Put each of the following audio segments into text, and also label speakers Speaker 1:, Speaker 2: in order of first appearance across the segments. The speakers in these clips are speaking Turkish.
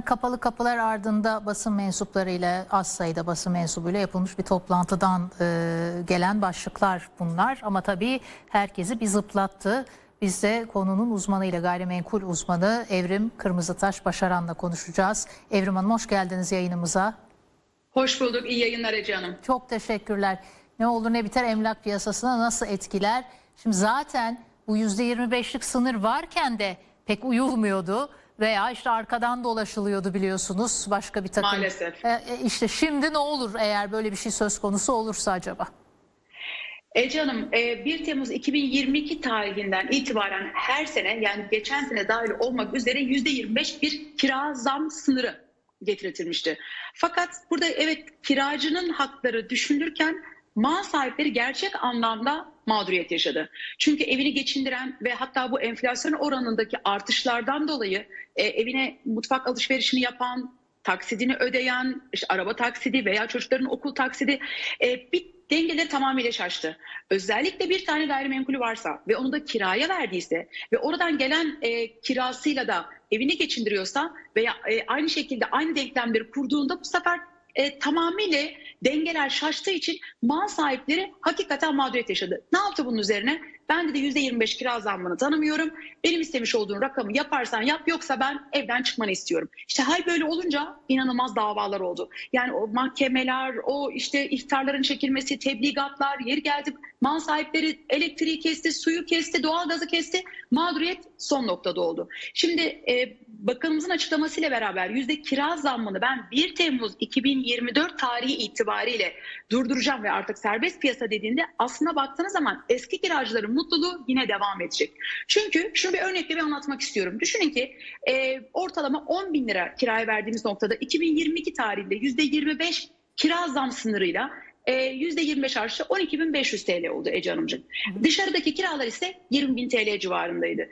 Speaker 1: Kapalı kapılar ardında basın mensuplarıyla az sayıda basın mensubuyla yapılmış bir toplantıdan e, gelen başlıklar bunlar. Ama tabii herkesi bir zıplattı. Biz de konunun uzmanıyla gayrimenkul uzmanı Evrim Kırmızıtaş Başaran'la konuşacağız. Evrim Hanım hoş geldiniz yayınımıza.
Speaker 2: Hoş bulduk. İyi yayınlar Ece Hanım.
Speaker 1: Çok teşekkürler. Ne olur ne biter emlak piyasasına nasıl etkiler? Şimdi zaten bu %25'lik sınır varken de pek uyulmuyordu veya işte arkadan dolaşılıyordu biliyorsunuz başka bir takım.
Speaker 2: Maalesef.
Speaker 1: E, e, işte şimdi ne olur eğer böyle bir şey söz konusu olursa acaba?
Speaker 2: Ece Hanım, e, 1 Temmuz 2022 tarihinden itibaren her sene yani geçen sene dahil olmak üzere %25 bir kira zam sınırı getirilmişti. Fakat burada evet kiracının hakları düşünülürken mal sahipleri gerçek anlamda mağduriyet yaşadı. Çünkü evini geçindiren ve hatta bu enflasyon oranındaki artışlardan dolayı e, evine mutfak alışverişini yapan, taksidini ödeyen, işte araba taksidi veya çocukların okul taksidi e, bir dengeleri tamamıyla şaştı. Özellikle bir tane gayrimenkulü varsa ve onu da kiraya verdiyse ve oradan gelen e, kirasıyla da evini geçindiriyorsa veya e, aynı şekilde aynı denklemleri kurduğunda bu sefer e, tamamıyla dengeler şaştığı için mal sahipleri hakikaten mağduriyet yaşadı. Ne yaptı bunun üzerine? Ben de %25 kira zammını tanımıyorum. Benim istemiş olduğun rakamı yaparsan yap yoksa ben evden çıkmanı istiyorum. İşte hal böyle olunca inanılmaz davalar oldu. Yani o mahkemeler, o işte ihtarların çekilmesi, tebligatlar, yeri geldi mal sahipleri elektriği kesti, suyu kesti, doğalgazı kesti. Mağduriyet son noktada oldu. Şimdi e, bakanımızın açıklamasıyla beraber yüzde kira zammını ben 1 Temmuz 2024 tarihi itibariyle durduracağım ve artık serbest piyasa dediğinde aslında baktığınız zaman eski kiracıların mutluluğu yine devam edecek. Çünkü şunu bir örnekle bir anlatmak istiyorum. Düşünün ki e, ortalama 10 bin lira kiraya verdiğimiz noktada 2022 tarihinde yüzde 25 kira zam sınırıyla e, %25 artışı 12.500 TL oldu Ece Hanımcığım. Dışarıdaki kiralar ise 20.000 TL civarındaydı.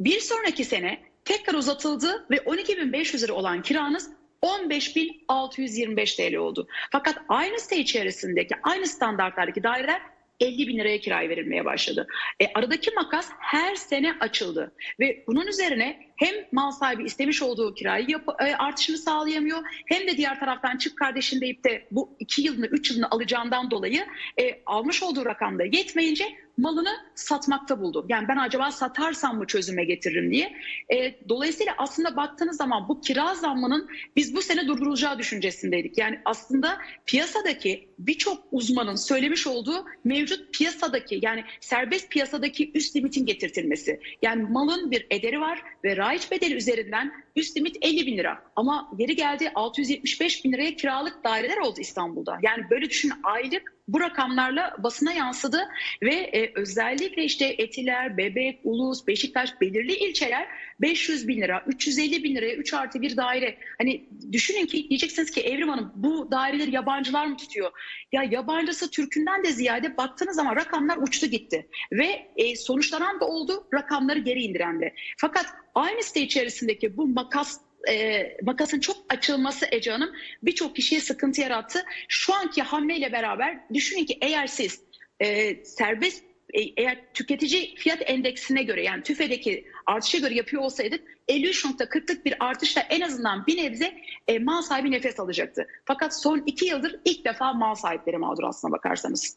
Speaker 2: Bir sonraki sene tekrar uzatıldı ve 12.500 lira olan kiranız 15.625 TL oldu. Fakat aynı site içerisindeki aynı standartlardaki daireler 50 bin liraya kiraya verilmeye başladı. E, aradaki makas her sene açıldı ve bunun üzerine hem mal sahibi istemiş olduğu kirayı e, artışını sağlayamıyor hem de diğer taraftan çık kardeşin deyip de bu 2 yılını 3 yılını alacağından dolayı e, almış olduğu rakamda yetmeyince malını satmakta buldu. Yani ben acaba satarsam mı çözüme getiririm diye. E, dolayısıyla aslında baktığınız zaman bu kira zammının biz bu sene durdurulacağı düşüncesindeydik. Yani aslında piyasadaki birçok uzmanın söylemiş olduğu mevcut piyasadaki yani serbest piyasadaki üst limitin getirtilmesi. Yani malın bir ederi var ve raiç bedeli üzerinden üst limit 50 bin lira. Ama geri geldi 675 bin liraya kiralık daireler oldu İstanbul'da. Yani böyle düşün aylık bu rakamlarla basına yansıdı ve e, özellikle işte Etiler, Bebek, Ulus, Beşiktaş belirli ilçeler 500 bin lira, 350 bin liraya 3 artı bir daire. Hani düşünün ki diyeceksiniz ki Evrim Hanım bu daireleri yabancılar mı tutuyor? Ya yabancısı Türk'ünden de ziyade baktığınız zaman rakamlar uçtu gitti. Ve e, sonuçlanan da oldu rakamları geri indiren de. Fakat aynı site içerisindeki bu makas e, makasın çok açılması Ece Hanım birçok kişiye sıkıntı yarattı. Şu anki hamleyle beraber düşünün ki eğer siz e, serbest eğer tüketici fiyat endeksine göre yani TÜFE'deki artışa göre yapıyor olsaydık 53.40'lık bir artışla en azından bir nebze e, mal sahibi nefes alacaktı. Fakat son iki yıldır ilk defa mal sahipleri mağdur aslına bakarsanız.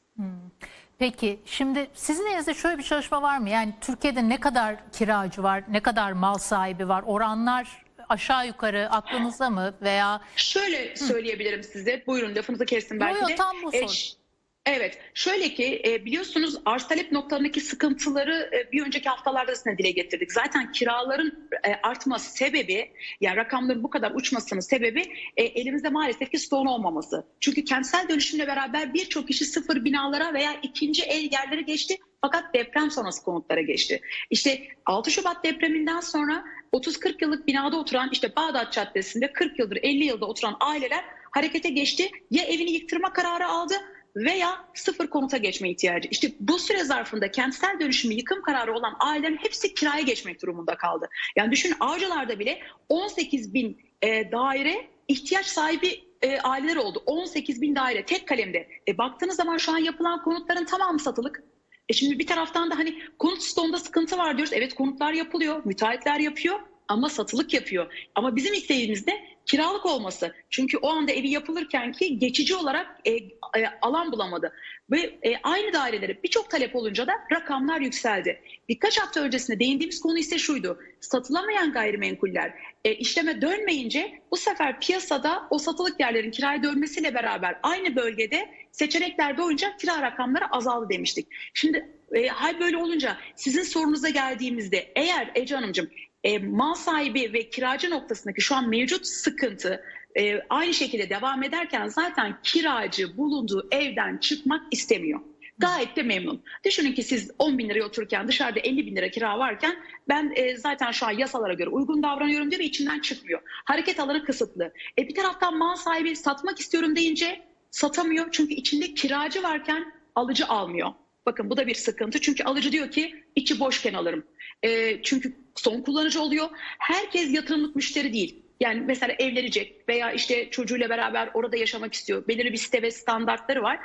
Speaker 1: Peki şimdi sizin elinizde şöyle bir çalışma var mı? Yani Türkiye'de ne kadar kiracı var, ne kadar mal sahibi var? Oranlar aşağı yukarı aklınızda mı veya
Speaker 2: Şöyle söyleyebilirim size. Buyurun lafınızı kestim belki
Speaker 1: yo,
Speaker 2: de.
Speaker 1: tam bu
Speaker 2: E,
Speaker 1: soru.
Speaker 2: Evet, şöyle ki e, biliyorsunuz arz talep noktalarındaki sıkıntıları e, bir önceki haftalarda sizinle dile getirdik. Zaten kiraların e, artması sebebi, yani rakamların bu kadar uçmasının sebebi elimizde maalesef ki stoğun olmaması. Çünkü kentsel dönüşümle beraber birçok kişi sıfır binalara veya ikinci el yerlere geçti. Fakat deprem sonrası konutlara geçti. İşte 6 Şubat depreminden sonra 30-40 yıllık binada oturan işte Bağdat Caddesi'nde 40 yıldır 50 yılda oturan aileler harekete geçti. Ya evini yıktırma kararı aldı veya sıfır konuta geçme ihtiyacı. İşte bu süre zarfında kentsel dönüşümü yıkım kararı olan ailelerin hepsi kiraya geçmek durumunda kaldı. Yani düşünün Avcılar'da bile 18 bin e, daire ihtiyaç sahibi e, aileler oldu. 18 bin daire tek kalemde. E, baktığınız zaman şu an yapılan konutların tamamı satılık. E şimdi bir taraftan da hani konut stoğunda sıkıntı var diyoruz. Evet konutlar yapılıyor, müteahhitler yapıyor ama satılık yapıyor. Ama bizim isteğimiz de kiralık olması. Çünkü o anda evi yapılırken ki geçici olarak e, e, alan bulamadı. Ve e, aynı dairelere birçok talep olunca da rakamlar yükseldi. Birkaç hafta öncesinde değindiğimiz konu ise şuydu. Satılamayan gayrimenkuller e, işleme dönmeyince bu sefer piyasada o satılık yerlerin kiraya dönmesiyle beraber aynı bölgede seçenekler doğunca kira rakamları azaldı demiştik. Şimdi e, hal böyle olunca sizin sorunuza geldiğimizde eğer Ece Hanımcığım e, mal sahibi ve kiracı noktasındaki şu an mevcut sıkıntı e, aynı şekilde devam ederken zaten kiracı bulunduğu evden çıkmak istemiyor. Gayet de memnun. Düşünün ki siz 10 bin liraya otururken dışarıda 50 bin lira kira varken ben e, zaten şu an yasalara göre uygun davranıyorum diyor ve içinden çıkmıyor. Hareket alanı kısıtlı. E, bir taraftan mal sahibi satmak istiyorum deyince satamıyor. Çünkü içinde kiracı varken alıcı almıyor. Bakın bu da bir sıkıntı. Çünkü alıcı diyor ki içi boşken alırım. E, çünkü son kullanıcı oluyor. Herkes yatırımlık müşteri değil. Yani mesela evlenecek veya işte çocuğuyla beraber orada yaşamak istiyor. Belirli bir site ve standartları var.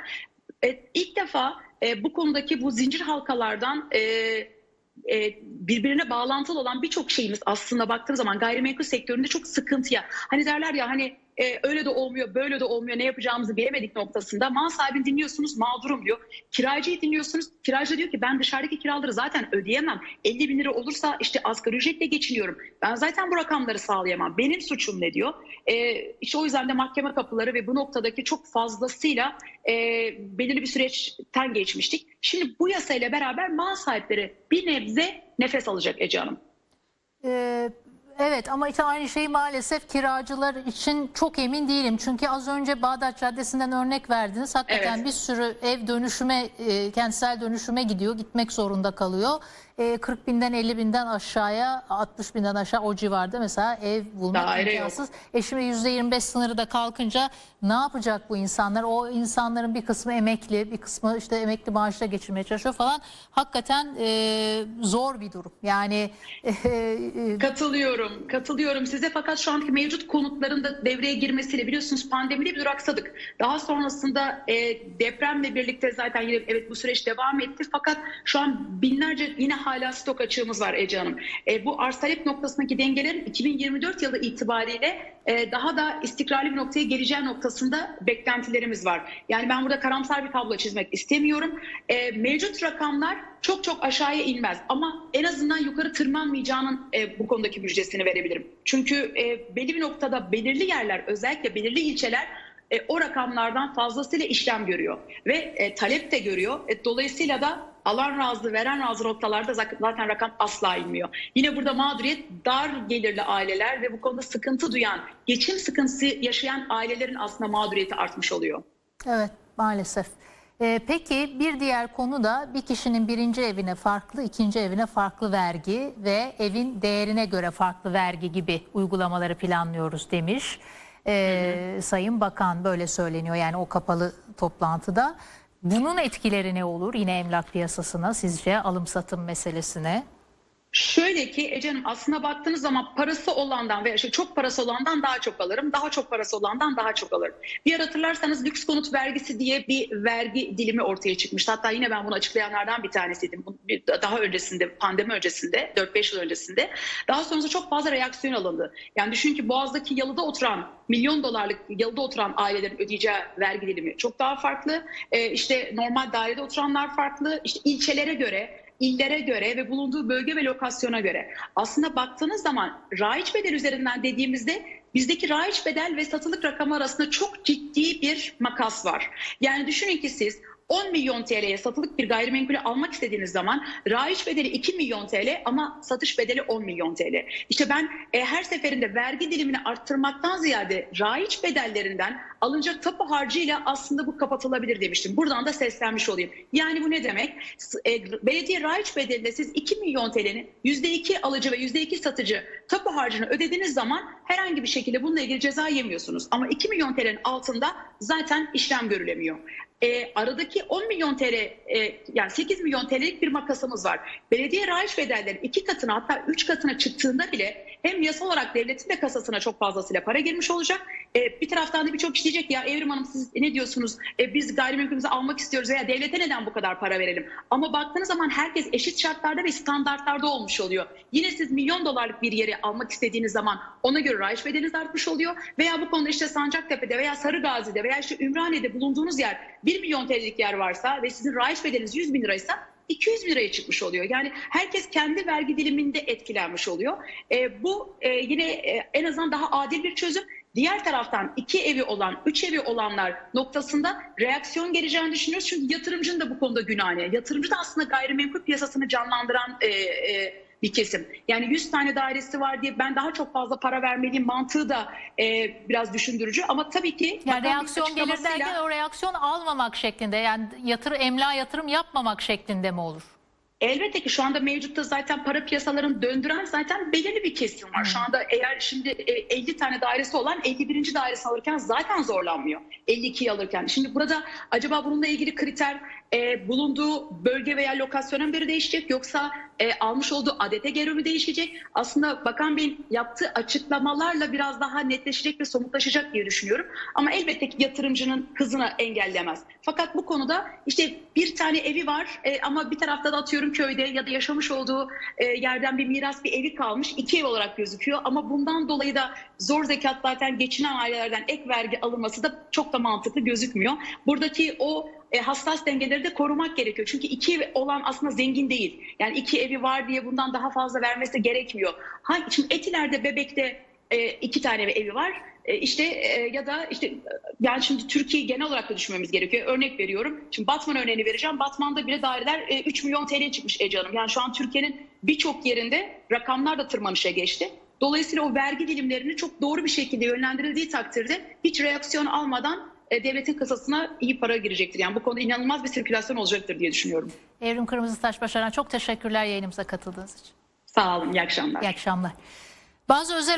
Speaker 2: E, ilk defa e, bu konudaki bu zincir halkalardan e, e, birbirine bağlantılı olan birçok şeyimiz aslında baktığım zaman gayrimenkul sektöründe çok sıkıntıya. Hani derler ya hani e, öyle de olmuyor, böyle de olmuyor, ne yapacağımızı bilemedik noktasında. Mal sahibini dinliyorsunuz, mağdurum diyor. Kiracıyı dinliyorsunuz, kiracı diyor ki ben dışarıdaki kiraları zaten ödeyemem. 50 bin lira olursa işte asgari ücretle geçiniyorum. Ben zaten bu rakamları sağlayamam. Benim suçum ne diyor? E, işte o yüzden de mahkeme kapıları ve bu noktadaki çok fazlasıyla e, belirli bir süreçten geçmiştik. Şimdi bu yasayla beraber mal sahipleri bir nebze nefes alacak Ece Hanım.
Speaker 1: Ee, evet ama işte aynı şeyi maalesef kiracılar için çok emin değilim. Çünkü az önce Bağdat Caddesi'nden örnek verdiniz. Hakikaten
Speaker 2: Evet.
Speaker 1: bir sürü ev dönüşüme, e, kentsel dönüşüme gidiyor, gitmek zorunda kalıyor. E, 40 binden 50 binden aşağıya, 60 binden aşağı o civarda mesela ev bulmak
Speaker 2: Daire yok.
Speaker 1: imkansız. E şimdi %25 sınırı da kalkınca ne yapacak bu insanlar? O insanların bir kısmı emekli, bir kısmı işte emekli maaşla geçirmeye çalışıyor falan. Hakikaten e, zor bir durum. Yani e, e,
Speaker 2: Katılıyorum, katılıyorum size fakat şu anki mevcut konutların da devreye girmesiyle biliyorsunuz pandemide bir duraksadık. Daha sonrasında e, depremle birlikte zaten yine evet bu süreç devam etti fakat şu an binlerce yine hala stok açığımız var Ece Hanım. E, bu arz talep noktasındaki dengelerin 2024 yılı itibariyle e, daha da istikrarlı bir noktaya geleceği noktasında beklentilerimiz var. Yani ben burada karamsar bir tablo çizmek istemiyorum. E, mevcut rakamlar çok çok aşağıya inmez ama en azından yukarı tırmanmayacağının e, bu konudaki müjdesini verebilirim. Çünkü e, belli bir noktada belirli yerler özellikle belirli ilçeler e, o rakamlardan fazlasıyla işlem görüyor ve e, talep de görüyor. E, dolayısıyla da alan razı veren razı noktalarda zaten rakam asla inmiyor. Yine burada mağduriyet dar gelirli aileler ve bu konuda sıkıntı duyan, geçim sıkıntısı yaşayan ailelerin aslında mağduriyeti artmış oluyor.
Speaker 1: Evet maalesef. Ee, peki bir diğer konu da bir kişinin birinci evine farklı, ikinci evine farklı vergi ve evin değerine göre farklı vergi gibi uygulamaları planlıyoruz demiş. Ee, Sayın Bakan böyle söyleniyor yani o kapalı toplantıda. Bunun etkileri ne olur yine emlak piyasasına sizce alım satım meselesine?
Speaker 2: Şöyle ki Ece Hanım aslına baktığınız zaman parası olandan veya şey, çok parası olandan daha çok alırım. Daha çok parası olandan daha çok alırım. Bir yer hatırlarsanız lüks konut vergisi diye bir vergi dilimi ortaya çıkmıştı. Hatta yine ben bunu açıklayanlardan bir tanesiydim. Daha öncesinde, pandemi öncesinde, 4-5 yıl öncesinde. Daha sonrasında çok fazla reaksiyon alındı. Yani düşün ki Boğaz'daki yalıda oturan, milyon dolarlık yalıda oturan ailelerin ödeyeceği vergi dilimi çok daha farklı. Ee, işte normal dairede oturanlar farklı. İşte ilçelere göre illere göre ve bulunduğu bölge ve lokasyona göre. Aslında baktığınız zaman raiç bedel üzerinden dediğimizde bizdeki raiç bedel ve satılık rakamı arasında çok ciddi bir makas var. Yani düşünün ki siz 10 milyon TL'ye satılık bir gayrimenkulü almak istediğiniz zaman raiç bedeli 2 milyon TL ama satış bedeli 10 milyon TL. İşte ben e, her seferinde vergi dilimini arttırmaktan ziyade raiç bedellerinden alınacak tapu harcıyla aslında bu kapatılabilir demiştim. Buradan da seslenmiş olayım. Yani bu ne demek? E, belediye raiç bedeline siz 2 milyon TL'nin %2 alıcı ve %2 satıcı tapu harcını ödediğiniz zaman herhangi bir şekilde bununla ilgili ceza yemiyorsunuz. Ama 2 milyon TL'nin altında zaten işlem görülemiyor. E, aradaki 10 milyon TL e, yani 8 milyon TL'lik bir makasımız var. Belediye raiç bedelleri iki katına hatta üç katına çıktığında bile hem yasal olarak devletin de kasasına çok fazlasıyla para girmiş olacak. E, bir taraftan da birçok kişi diyecek ya Evrim Hanım siz ne diyorsunuz? E, biz gayrimenkulümüzü almak istiyoruz veya devlete neden bu kadar para verelim? Ama baktığınız zaman herkes eşit şartlarda ve standartlarda olmuş oluyor. Yine siz milyon dolarlık bir yeri almak istediğiniz zaman ona göre rayiç bedeliniz artmış oluyor. Veya bu konuda işte Sancaktepe'de veya Sarıgazi'de veya işte Ümraniye'de bulunduğunuz yer 1 milyon TL'lik yer varsa ve sizin rayiç bedeliniz 100 bin liraysa 200 bin liraya çıkmış oluyor. Yani herkes kendi vergi diliminde etkilenmiş oluyor. E, bu e, yine e, en azından daha adil bir çözüm. Diğer taraftan iki evi olan, üç evi olanlar noktasında reaksiyon geleceğini düşünüyoruz. Çünkü yatırımcının da bu konuda günahı. Yatırımcı da aslında gayrimenkul piyasasını canlandıran e, e, bir kesim. Yani 100 tane dairesi var diye ben daha çok fazla para vermeliyim mantığı da e, biraz düşündürücü. Ama tabii ki
Speaker 1: Yani reaksiyon gelir derken o reaksiyon almamak şeklinde yani yatır emlak yatırım yapmamak şeklinde mi olur?
Speaker 2: Elbette ki şu anda mevcutta zaten para piyasalarını döndüren zaten belirli bir kesim var. Şu anda eğer şimdi e, 50 tane dairesi olan 51. dairesi alırken zaten zorlanmıyor. 52'yi alırken. Şimdi burada acaba bununla ilgili kriter e, bulunduğu bölge veya lokasyona mı değişecek yoksa e, almış olduğu adete göre mi değişecek? Aslında Bakan Bey'in yaptığı açıklamalarla biraz daha netleşecek ve somutlaşacak diye düşünüyorum. Ama elbette ki yatırımcının hızını engellemez. Fakat bu konuda işte bir tane evi var e, ama bir tarafta da atıyorum köyde ya da yaşamış olduğu e, yerden bir miras bir evi kalmış. iki ev olarak gözüküyor ama bundan dolayı da zor zekat zaten geçinen ailelerden ek vergi alınması da çok da mantıklı gözükmüyor. Buradaki o e, hassas dengeleri de korumak gerekiyor. Çünkü iki olan aslında zengin değil. Yani iki evi var diye bundan daha fazla vermesi gerekmiyor. Ha, şimdi Etiler'de, Bebek'te e, iki tane evi var. E, işte e, ya da işte yani şimdi Türkiye genel olarak da düşünmemiz gerekiyor. Örnek veriyorum. Şimdi Batman örneğini vereceğim. Batman'da bile daireler e, 3 milyon TL çıkmış Ece Hanım. Yani şu an Türkiye'nin birçok yerinde rakamlar da tırmanışa geçti. Dolayısıyla o vergi dilimlerini çok doğru bir şekilde yönlendirildiği takdirde hiç reaksiyon almadan e, devletin kasasına iyi para girecektir. Yani bu konuda inanılmaz bir sirkülasyon olacaktır diye düşünüyorum.
Speaker 1: Evrim Kırmızıtaş Başaran çok teşekkürler yayınımıza katıldığınız için.
Speaker 2: Sağ olun, iyi akşamlar.
Speaker 1: İyi akşamlar. Bazı özel